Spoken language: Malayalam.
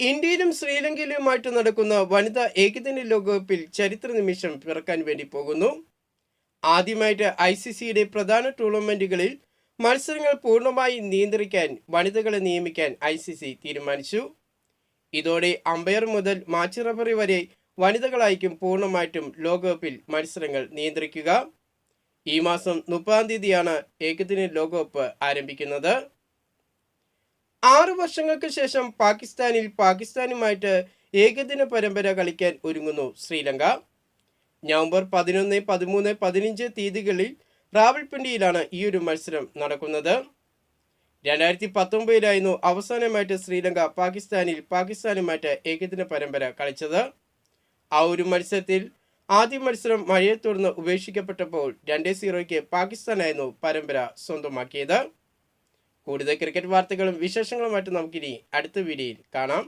ഇന്ത്യയിലും ശ്രീലങ്കയിലുമായിട്ട് നടക്കുന്ന വനിതാ ഏകദിന ലോകകപ്പിൽ ചരിത്ര നിമിഷം പിറക്കാൻ വേണ്ടി പോകുന്നു. ആദ്യമായിട്ട് ഐ സി സിയുടെ പ്രധാന ടൂർണമെന്റുകളിൽ മത്സരങ്ങൾ പൂർണമായി നിയന്ത്രിക്കാൻ വനിതകളെ നിയമിക്കാൻ ഐ സി സി തീരുമാനിച്ചു. ഇതോടെ അമ്പയർ മുതൽ മാച്ച് റഫറി വരെ വനിതകളായിരിക്കും പൂർണമായിട്ടും ലോകകപ്പിൽ മത്സരങ്ങൾ നിയന്ത്രിക്കുക. ഈ മാസം മുപ്പതാം തീയതിയാണ് ഏകദിന ലോകകപ്പ് ആരംഭിക്കുന്നത്. ആറു വർഷങ്ങൾക്ക് ശേഷം പാകിസ്ഥാനിൽ പാകിസ്ഥാനുമായിട്ട് ഏകദിന പരമ്പര കളിക്കാൻ ഒരുങ്ങുന്നു ശ്രീലങ്ക. നവംബർ പതിനൊന്ന് പതിമൂന്ന് പതിനഞ്ച് തീയതികളിൽ റാവൽപിണ്ടിയിലാണ് ഈ ഒരു മത്സരം നടക്കുന്നത്. രണ്ടായിരത്തി പത്തൊമ്പതിലായിരുന്നു അവസാനമായിട്ട് ശ്രീലങ്ക പാകിസ്ഥാനിൽ പാകിസ്ഥാനുമായിട്ട് ഏകദിന പരമ്പര കളിച്ചത്. ആ ഒരു മത്സരത്തിൽ ആദ്യ മത്സരം മഴയെ തുടർന്ന് ഉപേക്ഷിക്കപ്പെട്ടപ്പോൾ രണ്ടേ സീറോയ്ക്ക് പാകിസ്ഥാനായിരുന്നു പരമ്പര സ്വന്തമാക്കിയത്. കൂടുതൽ ക്രിക്കറ്റ് വാർത്തകളും വിശേഷങ്ങളുമായിട്ട് നമുക്കിനി അടുത്ത വീഡിയോയിൽ കാണാം.